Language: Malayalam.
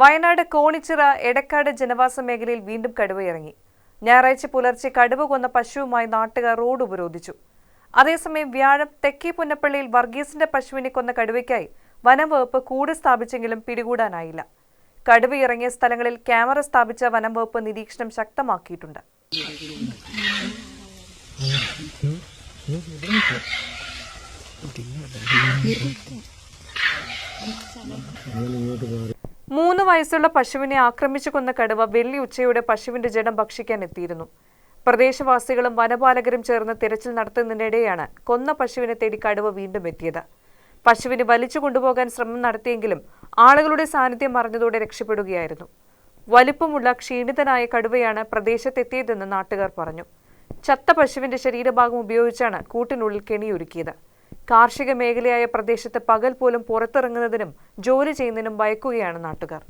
വയനാട് കോണിച്ചിറ എടക്കാട് ജനവാസ മേഖലയിൽ വീണ്ടും കടുവയിറങ്ങി. ഞായറാഴ്ച പുലർച്ചെ കടുവ കൊന്ന പശുവുമായി നാട്ടുകാർ റോഡ് ഉപരോധിച്ചു. അതേസമയം വ്യാഴം തെക്കേ പുന്നപ്പള്ളിയിൽ വർഗീസിന്റെ പശുവിനെ കൊന്ന കടുവയ്ക്കായി വനം വകുപ്പ് കൂട് സ്ഥാപിച്ചെങ്കിലും പിടികൂടാനായില്ല. കടുവ ഇറങ്ങിയ സ്ഥലങ്ങളിൽ ക്യാമറ സ്ഥാപിച്ച വനം വകുപ്പ് നിരീക്ഷണം ശക്തമാക്കിയിട്ടുണ്ട്. മൂന്ന് വയസ്സുള്ള പശുവിനെ ആക്രമിച്ചു കൊന്ന കടുവ വെള്ളി ഉച്ചയോടെ പശുവിന്റെ ജഡം ഭക്ഷിക്കാൻ എത്തിയിരുന്നു. പ്രദേശവാസികളും വനപാലകരും ചേർന്ന് തിരച്ചിൽ നടത്തുന്നതിനിടെയാണ് കൊന്ന പശുവിനെ തേടി കടുവ വീണ്ടും എത്തിയത്. പശുവിനെ വലിച്ചു കൊണ്ടുപോകാൻ ശ്രമം നടത്തിയെങ്കിലും ആളുകളുടെ സാന്നിധ്യം മറഞ്ഞതോടെ രക്ഷപ്പെടുകയായിരുന്നു. വലിപ്പമുള്ള ക്ഷീണിതനായ കടുവയാണ് പ്രദേശത്തെത്തിയതെന്ന് നാട്ടുകാർ പറഞ്ഞു. ചത്ത പശുവിന്റെ ശരീരഭാഗം ഉപയോഗിച്ചാണ് കൂട്ടിനുള്ളിൽ കെണിയൊരുക്കിയത്. കാർഷിക മേഖലയായ പ്രദേശത്ത് പകൽ പോലും പുറത്തിറങ്ങുന്നതിനും ജോലി ചെയ്യുന്നതിനും ഭയക്കുകയാണ് നാട്ടുകാർ.